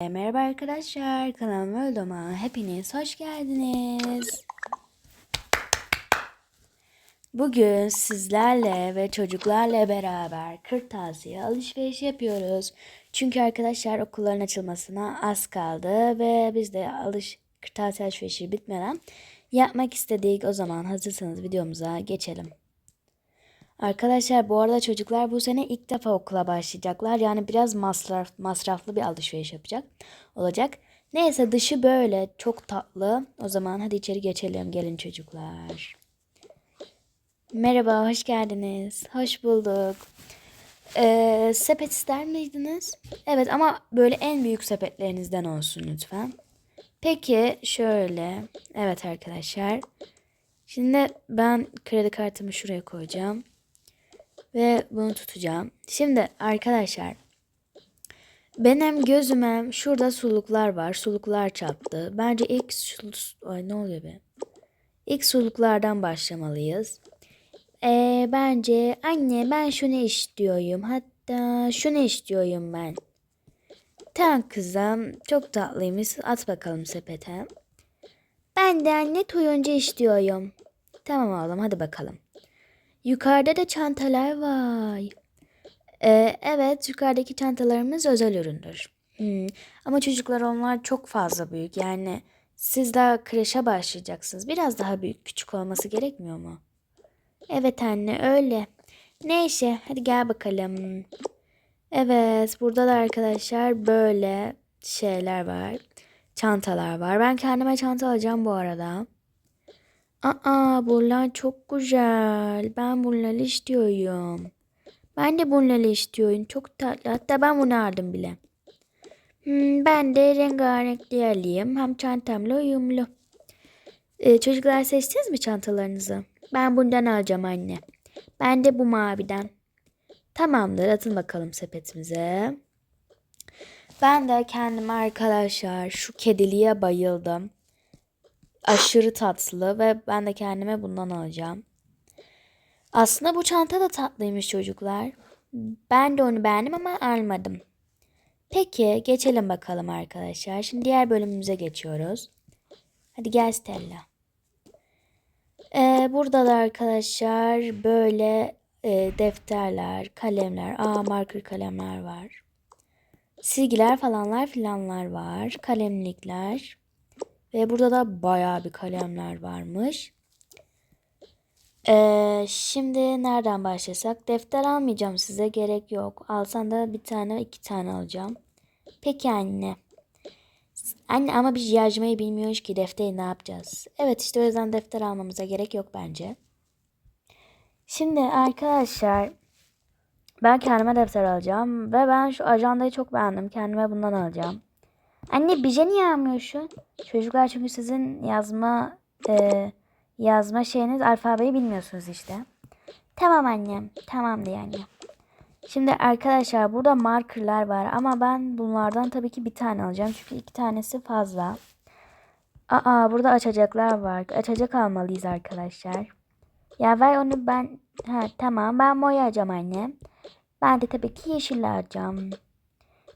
Merhaba arkadaşlar, kanalıma Öldoma. Hepiniz hoş geldiniz. Bugün sizlerle ve çocuklarla beraber kırtasiye alışveriş yapıyoruz. Çünkü arkadaşlar okulların açılmasına az kaldı ve biz de alış kırtasiye alışverişi bitmeden yapmak istedik. O zaman hazırsanız videomuza geçelim. Arkadaşlar bu arada çocuklar bu sene ilk defa okula başlayacaklar. Yani biraz masraf, masraflı bir alışveriş yapacak olacak. Neyse dışı böyle çok tatlı. O zaman hadi içeri geçelim. Gelin çocuklar. Merhaba, hoş geldiniz. Hoş bulduk. Ee, sepet ister miydiniz? Evet ama böyle en büyük sepetlerinizden olsun lütfen. Peki şöyle. Evet arkadaşlar. Şimdi ben kredi kartımı şuraya koyacağım. Ve bunu tutacağım. Şimdi arkadaşlar. Benim gözüme şurada suluklar var. Suluklar çarptı. Bence ilk Ay ne oluyor be? İlk suluklardan başlamalıyız. Ee, bence anne ben şunu istiyorum. Hatta şunu istiyorum ben. Tamam kızım. Çok tatlıymış. At bakalım sepete. Ben de anne turuncu istiyorum. Tamam oğlum hadi bakalım. Yukarıda da çantalar var. Ee, evet yukarıdaki çantalarımız özel üründür. Hmm. Ama çocuklar onlar çok fazla büyük. Yani siz daha kreşe başlayacaksınız. Biraz daha büyük küçük olması gerekmiyor mu? Evet anne öyle. Neyse hadi gel bakalım. Evet burada da arkadaşlar böyle şeyler var. Çantalar var. Ben kendime çanta alacağım bu arada. Aa bunlar çok güzel. Ben bunları istiyorum. Ben de bunları istiyorum. Çok tatlı. Hatta ben bunu aldım bile. Hmm, ben de rengarenkli alayım. Hem çantamla uyumlu. Ee, çocuklar seçtiniz mi çantalarınızı? Ben bundan alacağım anne. Ben de bu maviden. Tamamdır atın bakalım sepetimize. Ben de kendime arkadaşlar şu kediliğe bayıldım. Aşırı tatlı ve ben de kendime bundan alacağım. Aslında bu çanta da tatlıymış çocuklar. Ben de onu beğendim ama almadım. Peki geçelim bakalım arkadaşlar. Şimdi diğer bölümümüze geçiyoruz. Hadi gel Stella. Ee, burada da arkadaşlar böyle e, defterler, kalemler, aa marker kalemler var. Silgiler falanlar filanlar var. Kalemlikler. Ve burada da bayağı bir kalemler varmış. Ee, şimdi nereden başlasak? Defter almayacağım size gerek yok. Alsan da bir tane iki tane alacağım. Peki anne. Anne ama biz yazmayı bilmiyoruz ki defteri ne yapacağız? Evet işte o yüzden defter almamıza gerek yok bence. Şimdi arkadaşlar ben kendime defter alacağım ve ben şu ajandayı çok beğendim. Kendime bundan alacağım. Anne bize niye almıyorsun? Çocuklar çünkü sizin yazma e, yazma şeyiniz alfabeyi bilmiyorsunuz işte. Tamam annem. Tamam diye anne. Şimdi arkadaşlar burada markerlar var ama ben bunlardan tabii ki bir tane alacağım. Çünkü iki tanesi fazla. Aa burada açacaklar var. Açacak almalıyız arkadaşlar. Ya ver onu ben... Ha tamam ben mor alacağım anne. Ben de tabii ki yeşil alacağım.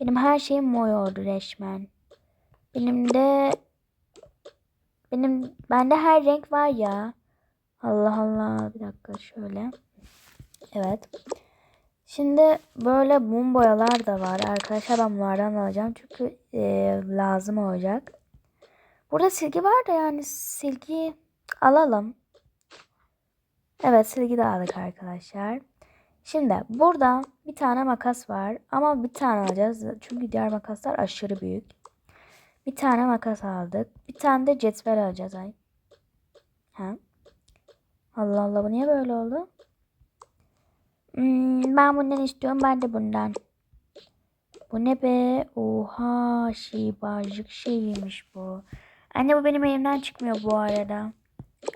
Benim her şeyim mor resmen. Benim de benim bende her renk var ya. Allah Allah bir dakika şöyle. Evet. Şimdi böyle mum boyalar da var. Arkadaşlar ben bunlardan alacağım. Çünkü e, lazım olacak. Burada silgi var da yani silgi alalım. Evet silgi de aldık arkadaşlar. Şimdi burada bir tane makas var. Ama bir tane alacağız. Çünkü diğer makaslar aşırı büyük. Bir tane makas aldık. Bir tane de cetvel alacağız ay. Ha? Allah Allah bu niye böyle oldu? Hmm, ben bundan istiyorum. Ben de bundan. Bu ne be? Oha şibacık şeymiş bu. Anne bu benim elimden çıkmıyor bu arada.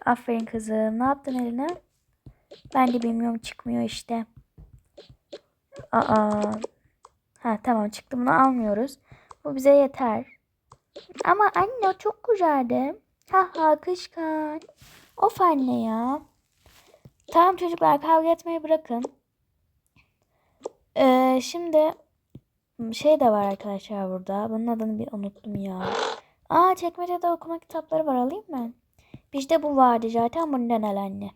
Aferin kızım. Ne yaptın eline? Ben de bilmiyorum çıkmıyor işte. Aa. Ha tamam çıktı bunu almıyoruz. Bu bize yeter. Ama anne çok güzeldi. Ha ha kışkan. Of anne ya. Tamam çocuklar kavga etmeyi bırakın. Ee, şimdi şey de var arkadaşlar burada. Bunun adını bir unuttum ya. Aa çekmecede okuma kitapları var alayım mı? Bizde bu vardı zaten bundan al anne.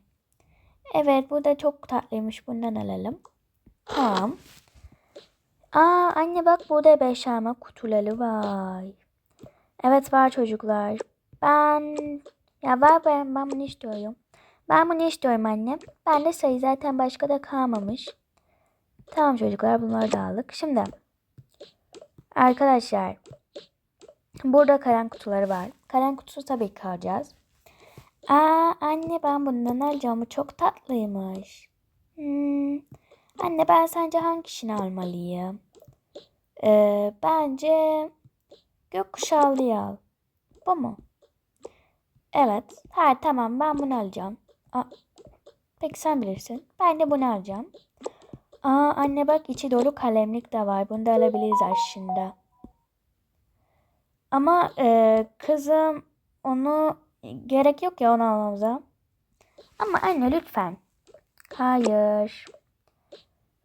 Evet bu da çok tatlıymış bundan alalım. Tamam. Aa anne bak burada beşerme kutuları var. Evet var çocuklar. Ben ya var ben, ben bunu istiyorum. Ben bunu istiyorum anne. Ben de sayı zaten başka da kalmamış. Tamam çocuklar bunları da aldık. Şimdi arkadaşlar burada kalem kutuları var. Kalem kutusu tabii ki alacağız. Aa anne ben bundan alacağım. Bu çok tatlıymış. Hmm. Anne ben sence hangisini almalıyım? Ee, bence gökkuşağlıyı al. Bu mu? Evet. Ha tamam ben bunu alacağım. Aa, peki sen bilirsin. Ben de bunu alacağım. Aa anne bak içi dolu kalemlik de var. Bunu da alabiliriz aslında. Ama e, kızım onu gerek yok ya onu almamıza. Ama anne lütfen. Hayır.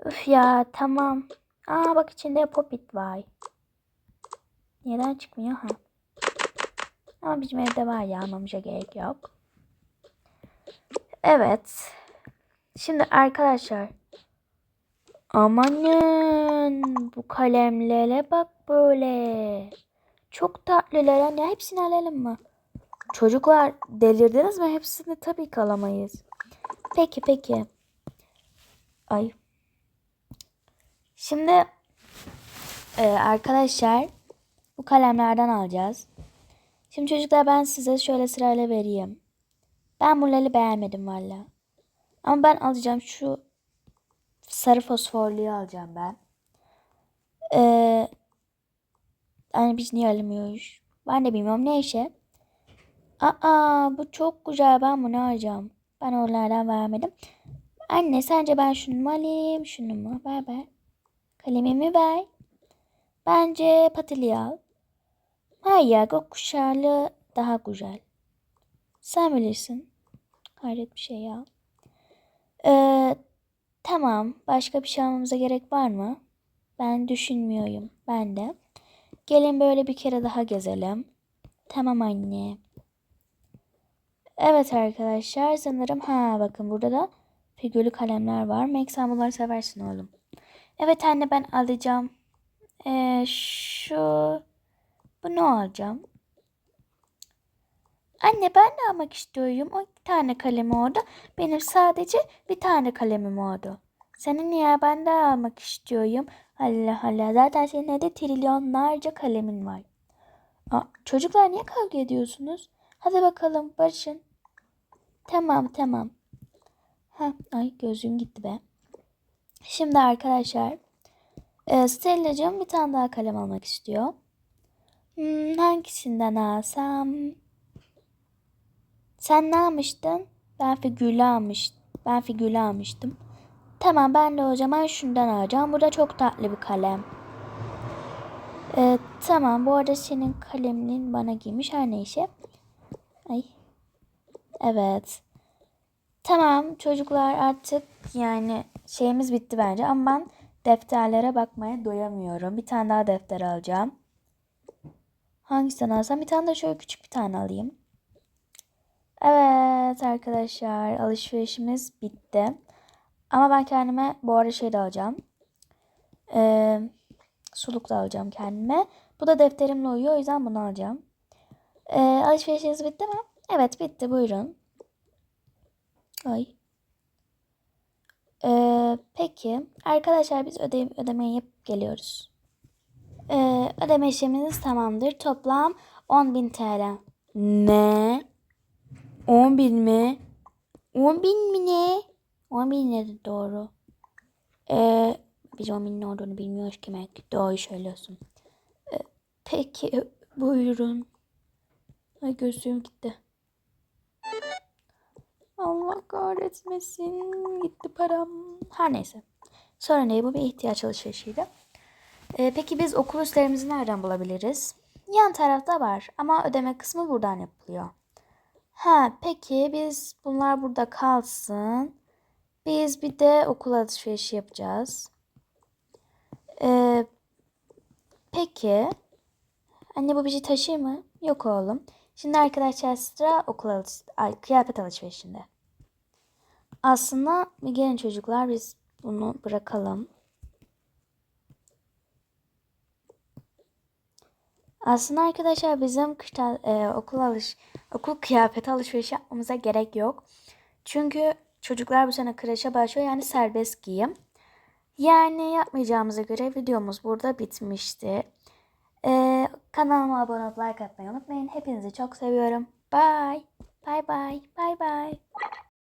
Üf ya tamam. Aa bak içinde popit var. Neden çıkmıyor ha? Ama bizim evde var ya almamıza gerek yok. Evet. Şimdi arkadaşlar. Amanın bu kalemlere bak böyle. Çok tatlılar. Anne hepsini alalım mı? Çocuklar delirdiniz mi? Hepsini tabii ki alamayız. Peki peki. Ay. Şimdi e, arkadaşlar bu kalemlerden alacağız. Şimdi çocuklar ben size şöyle sırayla vereyim. Ben bunları beğenmedim valla. Ama ben alacağım şu sarı fosforluyu alacağım ben. Ee, yani biz niye alamıyoruz? Ben de bilmiyorum neyse. Aa bu çok güzel ben bunu alacağım. Ben onlardan vermedim. Anne sence ben şunu mu alayım şunu mu? Ver ver. Kalemimi ver. Bence patili al. Hayır gökkuşağlı daha güzel. Sen bilirsin. Hayret bir şey ya. Ee, tamam. Başka bir şey almamıza gerek var mı? Ben düşünmüyorum. Ben de. Gelin böyle bir kere daha gezelim. Tamam anne. Evet arkadaşlar sanırım ha bakın burada da figürlü kalemler var. Mek sen bunları seversin oğlum. Evet anne ben alacağım. Ee, şu bunu alacağım. Anne ben de almak istiyorum. O iki tane kalemi orada. Benim sadece bir tane kalemim oldu. Senin ya ben de almak istiyorum. Allah Allah zaten senin evde trilyonlarca kalemin var. Aa, çocuklar niye kavga ediyorsunuz? Hadi bakalım barışın. Tamam tamam. Ha, ay gözüm gitti be. Şimdi arkadaşlar e, Stella'cığım bir tane daha kalem almak istiyor. Hmm, hangisinden alsam? Sen ne almıştın? Ben figürlü almıştım. Ben figürlü almıştım. Tamam ben de o zaman şundan alacağım. Bu da çok tatlı bir kalem. Ee, tamam bu arada senin kaleminin bana giymiş her neyse. Ay. Evet. Tamam çocuklar artık yani şeyimiz bitti bence ama ben defterlere bakmaya doyamıyorum. Bir tane daha defter alacağım. Hangisinden alsam? Bir tane de şöyle küçük bir tane alayım. Evet arkadaşlar alışverişimiz bitti. Ama ben kendime bu arada şey de alacağım. Ee, suluk da alacağım kendime. Bu da defterimle uyuyor o yüzden bunu alacağım. Ee, alışverişiniz bitti mi? Evet bitti buyurun. Ay. Ee, peki arkadaşlar biz öde ödemeyi yapıp geliyoruz. Ee, ödeme işleminiz tamamdır. Toplam 10.000 TL. Ne? 10.000 mi? 10.000 mi ne? 10.000 ne doğru? Ee, biz 10.000 ne olduğunu bilmiyoruz ki Mac. Doğru söylüyorsun. Ee, peki buyurun. Ay gözlüğüm gitti. Allah kahretmesin. Gitti param. Her neyse. Sonra ne bu bir ihtiyaç alışverişiydi. Ee, peki biz okul üstlerimizi nereden bulabiliriz? Yan tarafta var ama ödeme kısmı buradan yapılıyor. Ha peki biz bunlar burada kalsın. Biz bir de okul alışverişi yapacağız. Ee, Peki. Anne bu bizi taşır mı? Yok oğlum. Şimdi arkadaşlar sıra okul alış kıyafet alışverişinde. Aslında gelin çocuklar biz bunu bırakalım. Aslında arkadaşlar bizim kışta, e, okul alış okul kıyafeti alışverişi yapmamıza gerek yok. Çünkü çocuklar bu sene kreşe başlıyor yani serbest giyim. Yani yapmayacağımıza göre videomuz burada bitmişti. Ee, kanalıma abone olup like atmayı unutmayın. Hepinizi çok seviyorum. Bye. Bye bye. Bye bye.